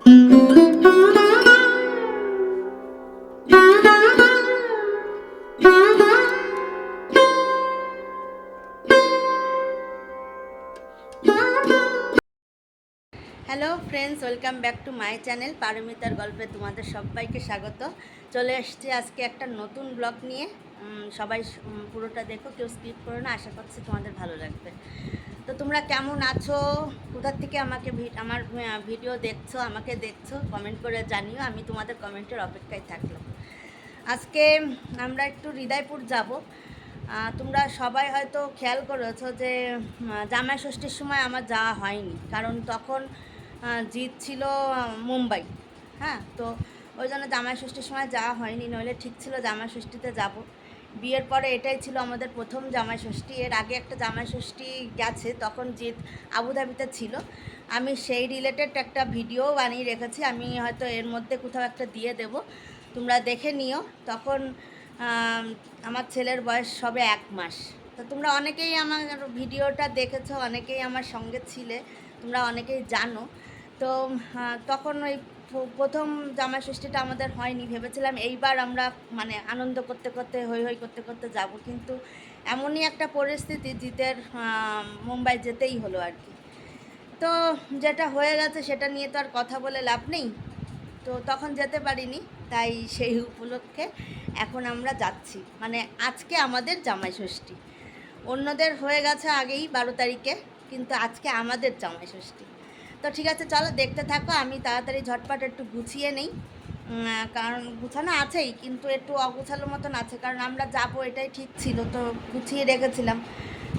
Hello friends welcome back to my channel পারমিতার গল্পে তোমাদের সবাইকে স্বাগত। চলে এসেছি আজকে একটা নতুন ব্লগ নিয়ে। সবাই পুরোটা দেখো, কেউ স্কিপ করো না, আশা করছি তোমাদের ভালো লাগবে। তো তোমরা কেমন আছো? কোথার থেকে আমাকে আমার ভিডিও দেখছ, আমাকে দেখছ কমেন্ট করে জানিও, আমি তোমাদের কমেন্টের অপেক্ষায় থাকলাম। আজকে আমরা একটু হৃদয়পুর যাব। তোমরা সবাই হয়তো খেয়াল করেছ যে জামাই ষষ্ঠীর সময় আমার যাওয়া হয়নি। কারণ তখন জিত ছিল মুম্বাই। হ্যাঁ তো ওই জন্য জামাই ষষ্ঠীর সময় যাওয়া হয়নি, নইলে ঠিক ছিল জামাই ষষ্ঠীতে যাব। বিয়ের পরে এটাই ছিল আমাদের প্রথম জামাই ষষ্ঠী। এর আগে একটা জামাই ষষ্ঠী গেছে, তখন জিৎ আবুধাবিতে ছিল। আমি সেই রিলেটেড একটা ভিডিও বানিয়ে রেখেছি, আমি হয়তো এর মধ্যে কোথাও একটা দিয়ে দেব। তোমরা দেখে নিও। তখন আমার ছেলের বয়স সবে এক মাস। তো তোমরা অনেকেই আমার ভিডিওটা দেখেছ, অনেকেই আমার সঙ্গে ছিলে, তোমরা অনেকেই জানো। তো তখন ওই প্রথম জামাই ষষ্ঠীটা আমাদের হয়নি। ভেবেছিলাম এইবার আমরা মানে আনন্দ করতে করতে হই হই করতে করতে যাব। কিন্তু এমনই একটা পরিস্থিতি জিতের মুম্বাই যেতেই হলো আর কি। তো যেটা হয়ে গেছে সেটা নিয়ে তো আর কথা বলে লাভ নেই। তো তখন যেতে পারিনি, তাই সেই উপলক্ষে এখন আমরা যাচ্ছি। মানে আজকে আমাদের জামাই ষষ্ঠী। অন্যদের হয়ে গেছে আগেই বারো তারিখে, কিন্তু আজকে আমাদের জামাই ষষ্ঠী। তো ঠিক আছে, চলো দেখতে থাকো, আমি তাড়াতাড়ি ঝটপট একটু গুছিয়ে নেই। কারণ গুছানো আছেই, কিন্তু একটু অগুছালো মতন আছে, কারণ আমরা যাব, এটাই ঠিক ছিল, তো গুছিয়ে রেখেছিলাম।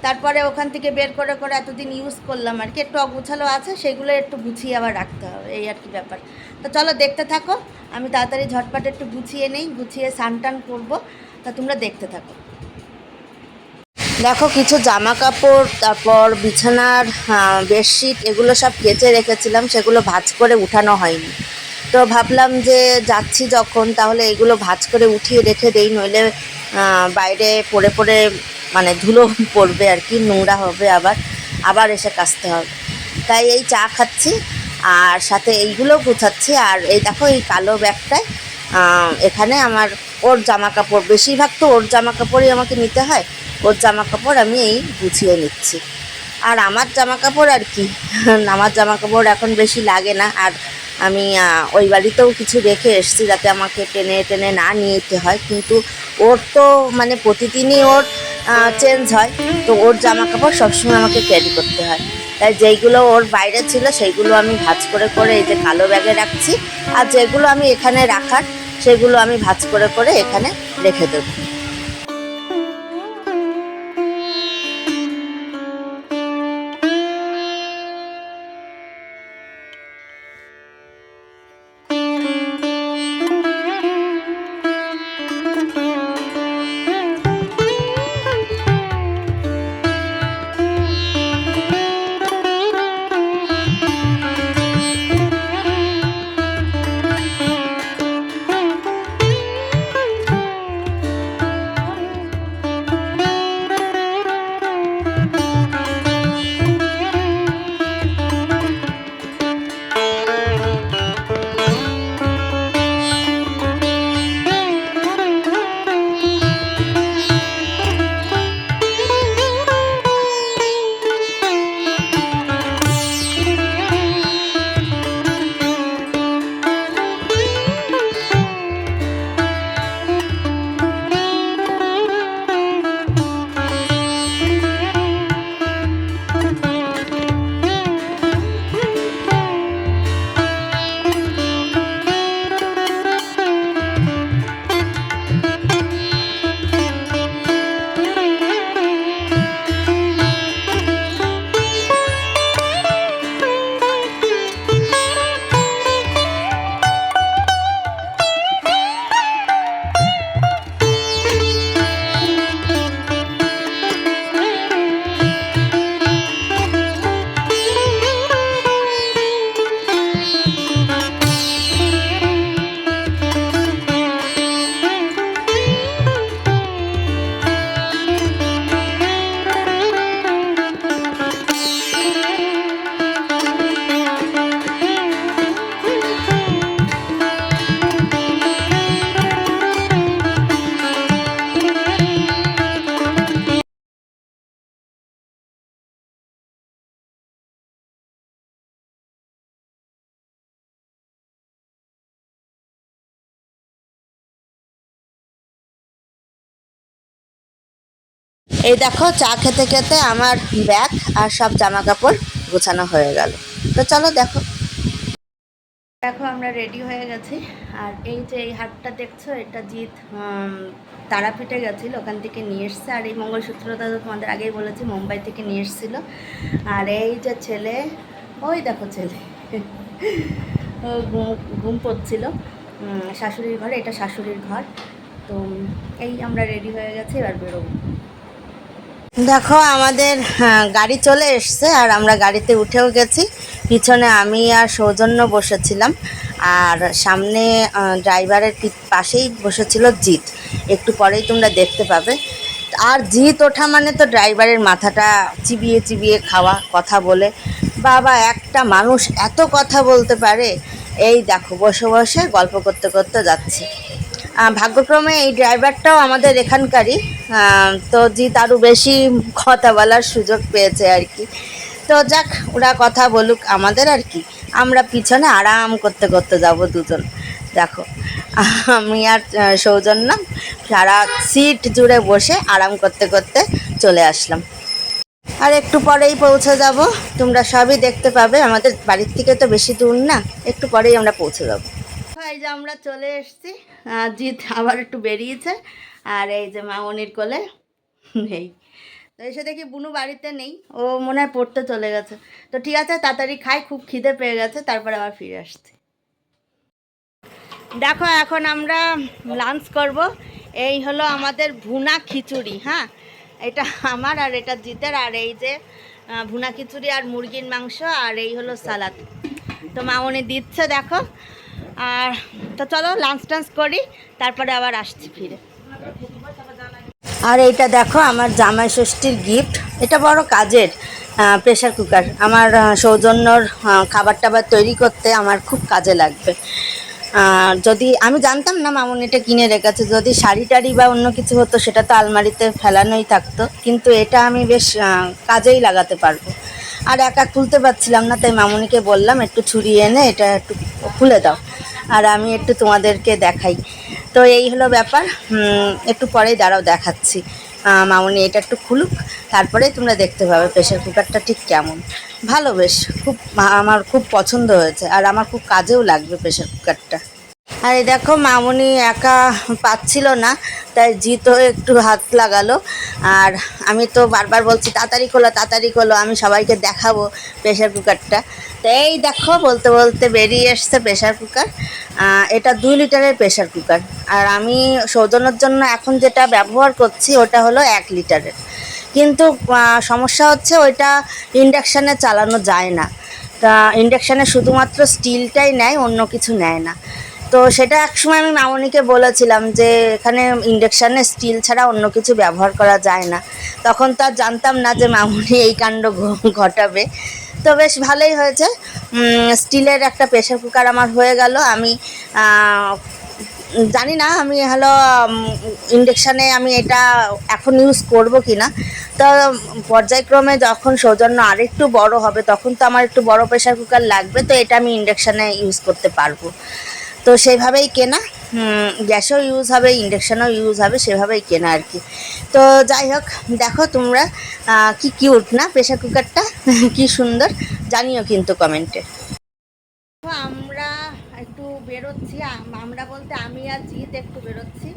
তারপরে ওখান থেকে বের করে করে এতদিন ইউজ করলাম আর কি, একটু অগুছালো আছে, সেগুলো একটু গুছিয়ে আবার রাখতে হবে, এই আর কি ব্যাপার। তো চলো দেখতে থাকো, আমি তাড়াতাড়ি ঝটপট একটু গুছিয়ে নেই, গুছিয়ে স্নান টান করব, তা তোমরা দেখতে থাকো। দেখো, কিছু জামা কাপড় তারপর বিছানার বেডশিট, এগুলো সব কেচে রেখেছিলাম, সেগুলো ভাঁজ করে উঠানো হয়নি। তো ভাবলাম যে যাচ্ছি যখন, তাহলে এগুলো ভাঁজ করে উঠিয়ে রেখে দেই, নইলে বাইরে পড়ে পড়ে মানে ধুলো পড়বে আর কি, নোংরা হবে আবার আবার এসে কাচতে হবে। তাই এই চা খাচ্ছি, আর সাথে এইগুলো গুছাচ্ছি, আর এই দেখো, এই কালো ব্যাগটায় এখানে আমার ওর জামা কাপড় বেশিরভাগ তো ওর জামা কাপড়ই আমাকে নিতে হয় ওর জামা কাপড় আমি এই গুছিয়ে নিচ্ছি। আর আমার জামা কাপড় আর কি? আমার জামা কাপড় এখন বেশি লাগে না। আর আমি ওই বাড়িতেও কিছু রেখে এসেছি যাতে আমাকে টেনে টেনে না নিয়ে যেতে হয়। কিন্তু ওর তো মানে প্রতিদিনই ওর চেঞ্জ হয়। তো ওর জামা কাপড় সবসময় আমাকে ক্যারি করতে হয়। তাই যেইগুলো ওর বাইরে ছিল, সেইগুলো আমি ভাজ করে করে এই যে কালো ব্যাগে রাখছি। আর যেগুলো আমি এখানে রাখার, সেগুলো আমি ভাজ করে করে এখানে রেখে দেবো। এই দেখো, চা খেতে খেতে আমার ব্যাগ আর সব জামা কাপড় গোছানো হয়ে গেল। তো চলো দেখো। দেখো, আমরা রেডি হয়ে গেছি। আর এই যে এই হাটটা দেখছ, এটা জিৎ তারাপীঠে গেছিল, ওখান থেকে নিয়ে এসছে। আর এই মঙ্গলসূত্রটা তো তোমাদের আগেই বলেছি, মুম্বাই থেকে নিয়ে এসেছিল। আর এই যে ছেলে, ওই দেখো ছেলে। ঘুম পড়ছিল শাশুড়ির ঘরে, এটা শাশুড়ির ঘর। তো এই আমরা রেডি হয়ে গেছি, এবার বেরোবো। দেখো আমাদের হ্যাঁ, গাড়ি চলে এসছে আর আমরা গাড়িতে উঠেও গেছি। পিছনে আমি আর সৌজন্য বসেছিলাম আর সামনে ড্রাইভারের পাশেই বসেছিল জিৎ। একটু পরেই তোমরা দেখতে পাবে। আর জিৎ ওঠা মানে তো ড্রাইভারের মাথাটা চিবিয়ে চিবিয়ে খাওয়া কথা বলে। বাবা একটা মানুষ এত কথা বলতে পারে। এই দেখো বসে বসে গল্প করতে করতে যাচ্ছে। ভাগ্যক্রমে এই ড্রাইভারটাও আমাদের এখানকারই। তো জিৎ আরও বেশি কথা বলার সুযোগ পেয়েছে আর কি। তো যাক, ওরা কথা বলুক আমাদের আর কি। আমরা পিছনে আরাম করতে করতে যাব দুজন। দেখো, আমি আর সৌজন্য সারা সিট জুড়ে বসে আরাম করতে করতে চলে আসলাম। আর একটু পরেই পৌঁছে যাব। তোমরা সবই দেখতে পাবে। আমাদের বাড়ির থেকে তো বেশি দূর না। একটু পরেই আমরা পৌঁছে যাব। এই যে আমরা চলে এসেছি। জিৎ আবার একটু বেরিয়েছে। আর এই যে মামনির কোলে। নেই তো এসে দেখি বুনু বাড়িতে নেই। ও মনে হয় পড়তে চলে গেছে। তো ঠিক আছে, তাড়াতাড়ি খাই, খুব খিদে পেয়ে গেছে, তারপরে আবার ফিরে আসছি। দেখো, এখন আমরা লাঞ্চ করব। এই হলো আমাদের ভুনা খিচুড়ি হ্যাঁ? এটা আমার আর এটা জিতের। আর এই যে ভুনা খিচুড়ি আর মুরগির মাংস, আর এই হলো সালাদ। তো মামনি দিচ্ছে, দেখো। আর তো চলো লাঞ্চ টাঞ্চ করি, তারপরে আবার আসছি ফিরে। আর এইটা দেখো, আমার জামাই ষষ্ঠীর গিফট এটা বড় কাজের প্রেশার কুকার আমার সৌজন্যর খাবার টাবার তৈরি করতে আমার খুব কাজে লাগবে। যদি, আমি জানতাম না মামুন এটা কিনে রেখেছে। যদি শাড়ি টাড়ি বা অন্য কিছু হতো, সেটা তো আলমারিতে ফেলানোই থাকতো। কিন্তু এটা আমি বেশ কাজেই লাগাতে পারব। আর একা খুলতে পারছিলাম না, তাই মামুনিকে বললাম, একটু ছুরি এনে এটা একটু খুলে দাও। আর আমি একটু তোমাদেরকে দেখাই। তো এই হলো ব্যাপার। একটু পরেই দাঁড়াও, দেখাচ্ছি। মামনি, এটা একটু খুলুক। তারপরে তোমরা দেখতে পাবে প্রেশার কুকারটা ঠিক কেমন। ভালো বেশ, খুব, আমার খুব পছন্দ হয়েছে। আর আমার খুব কাজেও লাগবে প্রেশার কুকারটা আর দেখো, মামুনি একা পাচ্ছিল না, তাই জিতও একটু হাত লাগালো। আর আমি তো বারবার বলছি, তাড়াতাড়ি খোলো তাড়াতাড়ি খোলো, আমি সবাইকে দেখাবো প্রেশার কুকারটা তো এই দেখো, বলতে বলতে বেরিয়ে এসছে প্রেশার কুকার এটা দুই লিটারের প্রেশার কুকার আর আমি সৌজন্যর জন্য এখন যেটা ব্যবহার করছি, ওটা হলো এক লিটারের। কিন্তু সমস্যা হচ্ছে ওইটা ইন্ডাকশানে চালানো যায় না। তা ইন্ডাকশানে শুধুমাত্র স্টিলটাই নেয়, অন্য কিছু নেয় না। তো সেটা একসময় আমি মামনিকে বলেছিলাম যে এখানে ইন্ডাকশানে স্টিল ছাড়া অন্য কিছু ব্যবহার করা যায় না। তখন তো আর জানতাম না যে মামনি এই কাণ্ড ঘটাবে। তো বেশ ভালোই হয়েছে। স্টিলের একটা প্রেশার কুকার আমার হয়ে গেল। আমি জানি না, আমি হলো ইন্ডাকশানে আমি এটা এখন ইউজ করব কি না তো পর্যায়ক্রমে যখন সৌজন্য আরেকটু বড় হবে, তখন তো আমার একটু বড় প্রেশার কুকার লাগবে, তো এটা আমি ইন্ডাকশানে ইউজ করতে পারব। তো সেইভাবেই কেনা। গ্যাসও ইউজ হবে ইন্ডাকশানও ইউজ হবে সেভাবেই কেনা আর কি। তো যাই হোক দেখো তোমরা কি কিউট না? প্রেশার কুকারটা কি সুন্দর। জানিও কিন্তু কমেন্টে আমরা একটু বেরোচ্ছি। আমরা বলতে আমি আর জিৎ একটু বেরোচ্ছি।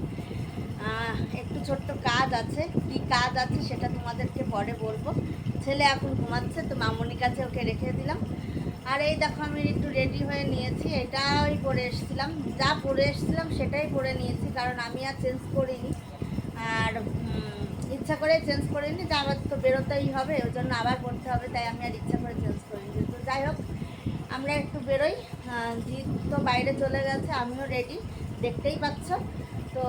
একটু ছোট্ট কাজ আছে। কি কাজ আছে সেটা তোমাদেরকে পরে বলব। ছেলে এখন ঘুমাচ্ছে তো মামনির কাছে ওকে রেখে দিলাম। আর এই দেখো আমি একটু রেডি হয়ে নিয়েছি, এটাই পরে এসেছিলাম। যা পরে এসেছিলাম সেটাই পরে নিয়েছি, কারণ আমি আর চেঞ্জ করিনি। আর ইচ্ছা করে চেঞ্জ করিনি, যে আমার তো বেরোতেই হবে, ওই জন্য আবার পড়তে হবে, তাই আমি আর ইচ্ছা করে চেঞ্জ করিনি। তো যাই হোক, আমরা একটু বেরোই। জিৎ তো বাইরে চলে গেছে, আমিও রেডি দেখতেই পাচ্ছ। তো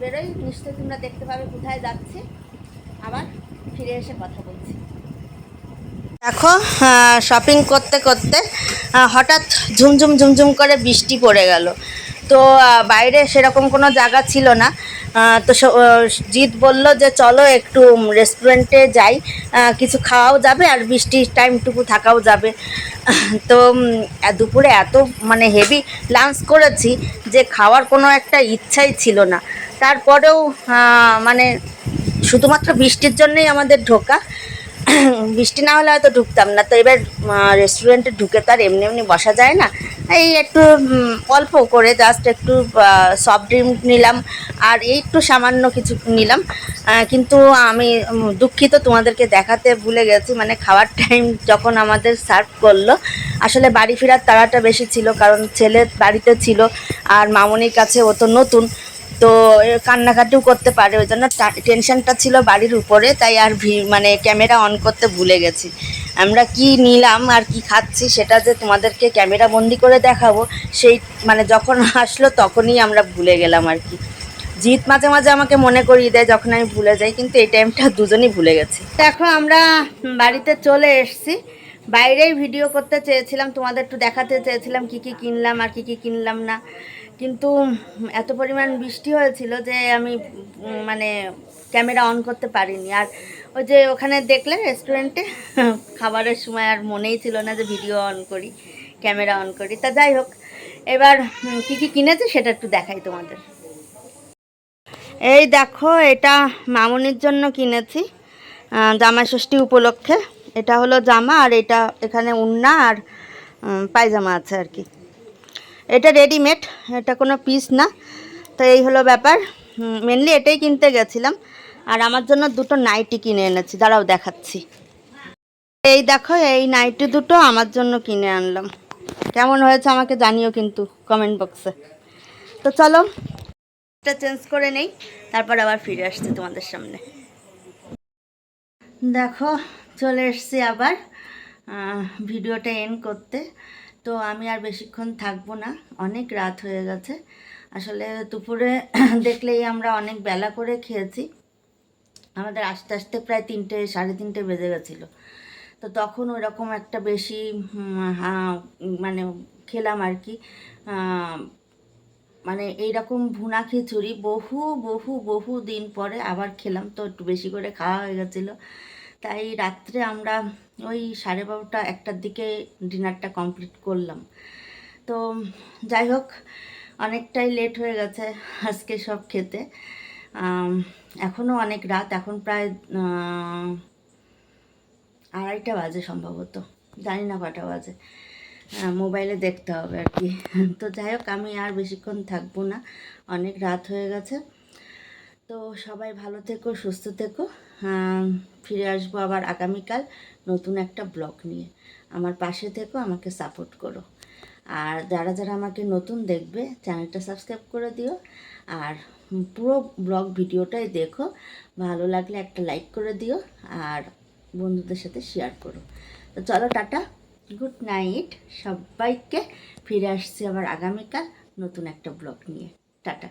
বেরোই, নিশ্চয়ই তোমরা দেখতে পাবে কোথায় যাচ্ছি। আবার ফিরে এসে কথা বলছি। দেখো শপিং করতে করতে হঠাৎ ঝুমঝুম ঝুমঝুম করে বৃষ্টি পড়ে গেল। তো বাইরে সেরকম কোনো জায়গা ছিল না। তো জিৎ বলল যে, চলো একটু রেস্টুরেন্টে যাই। কিছু খাওয়াও যাবে আর বৃষ্টির টাইমটুকু থাকাও যাবে। তো দুপুরে এত মানে হেভি লাঞ্চ করেছি যে, খাওয়ার কোনো একটা ইচ্ছাই ছিল না। তারপরেও মানে শুধুমাত্র বৃষ্টির জন্যই আমাদের ঢোকা। বৃষ্টি না হলে হয়তো ঢুকতাম না। তো এবার রেস্টুরেন্টে ঢুকে তো আর এমনি এমনি বসা যায় না। এই একটু অল্প করে জাস্ট একটু সফট ড্রিঙ্ক নিলাম আর এই একটু সামান্য কিছু নিলাম। কিন্তু আমি দুঃখিত তোমাদেরকে দেখাতে ভুলে গেছি। মানে খাওয়ার টাইম যখন আমাদের সার্ভ করল, আসলে বাড়ি ফেরার তাড়াটা বেশি ছিল কারণ ছেলে বাড়িতে ছিল আর মামনির কাছে ও তো নতুন। তো কান্নাকাটিও করতে পারে, ওই জন্য টেনশনটা ছিল বাড়ির উপরে, তাই আর ভি- মানে ক্যামেরা অন করতে ভুলে গেছি। আমরা কি নিলাম, আর কি খাচ্ছি, সেটা যে তোমাদেরকে ক্যামেরা বন্দি করে দেখাবো, সেই মানে যখন আসলো তখনই আমরা ভুলে গেলাম আর কি। জিৎ মাঝে মাঝে আমাকে মনে করিয়ে দেয় যখন আমি ভুলে যাই, কিন্তু এই টাইমটা দুজনেই ভুলে গেছি। দেখো, আমরা বাড়িতে চলে এসেছি। বাইরেই ভিডিও করতে চেয়েছিলাম, তোমাদের একটু দেখাতে চেয়েছিলাম, কি কি কিনলাম, আর কি কি কিনলাম না। কিন্তু এত পরিমাণ বৃষ্টি হয়েছিল যে আমি মানে ক্যামেরা অন করতে পারিনি। আর ওই যে ওখানে দেখলে রেস্টুরেন্টে খাবারের সময় আর মনেই ছিল না যে ভিডিও অন করি, ক্যামেরা অন করি। তা যাই হোক, এবার কি কি কিনেছে সেটা একটু দেখাই তোমাদের। এই দেখো, এটা মামনির জন্য কিনেছি জামা ষষ্ঠী উপলক্ষে। এটা হলো জামা আর এটা এখানে উন্না আর পায়জামা আছে আর কি। এটা রেডিমেড এটা কোনো পিস না। তো এই হলো ব্যাপার। মেনলি এটাই কিনতে গেছিলাম। আর আমার জন্য দুটো নাইটি কিনে এনেছি। দাঁড়াও দেখাচ্ছি। এই দেখো, এই নাইটি দুটো আমার জন্য কিনে আনলাম। কেমন হয়েছে আমাকে জানিও কিন্তু কমেন্ট বক্সে তো চলো, এটা চেঞ্জ করে নেই। তারপর আবার ফিরে আসছি তোমাদের সামনে। দেখো, চলে এসছি আবার ভিডিওটা এন্ড করতে। তো আমি আর বেশিক্ষণ থাকব না। অনেক রাত হয়ে গেছে। আসলে দুপুরে দেখলেই আমরা অনেক বেলা করে খেয়েছি। আমাদের আস্তে আস্তে প্রায় তিনটে, সাড়ে তিনটে বেজে গেছিল। তো তখন ওরকম একটা বেশি মানে খেলাম আর কি। মানে এইরকম ভুনা খিচুড়ি বহু বহু বহু দিন পরে আবার খেলাম। তো একটু বেশি করে খাওয়া হয়ে গেছিল। তাই রাত্রে আমরা ওই সাড়ে বারোটা, একটার দিকে ডিনারটা কমপ্লিট করলাম। তো যাই হোক, অনেকটাই লেট হয়ে গেছে আজকে সব খেতে। এখনও অনেক রাত, এখন প্রায় আড়াইটা বাজে সম্ভবত। জানি না কটা বাজে। মোবাইলে দেখতে হবে আর কি। তো যাই হোক, আমি আর বেশিক্ষণ থাকব না। অনেক রাত হয়ে গেছে। তো সবাই ভালো থেকো, সুস্থ থেকো। ফিরে আসব আবার আগামীকাল নতুন একটা ব্লগ নিয়ে। আমার পাশে থেকো, আমাকে সাপোর্ট করো। আর যারা যারা আমাকে নতুন দেখবে, চ্যানেলটা সাবস্ক্রাইব করে দিও। আর পুরো ব্লগ ভিডিওটাই দেখো। ভালো লাগলে একটা লাইক করে দিও আর বন্ধুদের সাথে শেয়ার করো। তো চলো, টাটা, গুড নাইট। সবাইকে ফিরে আসছি আবার আগামীকাল নতুন একটা ব্লগ নিয়ে। টাটা।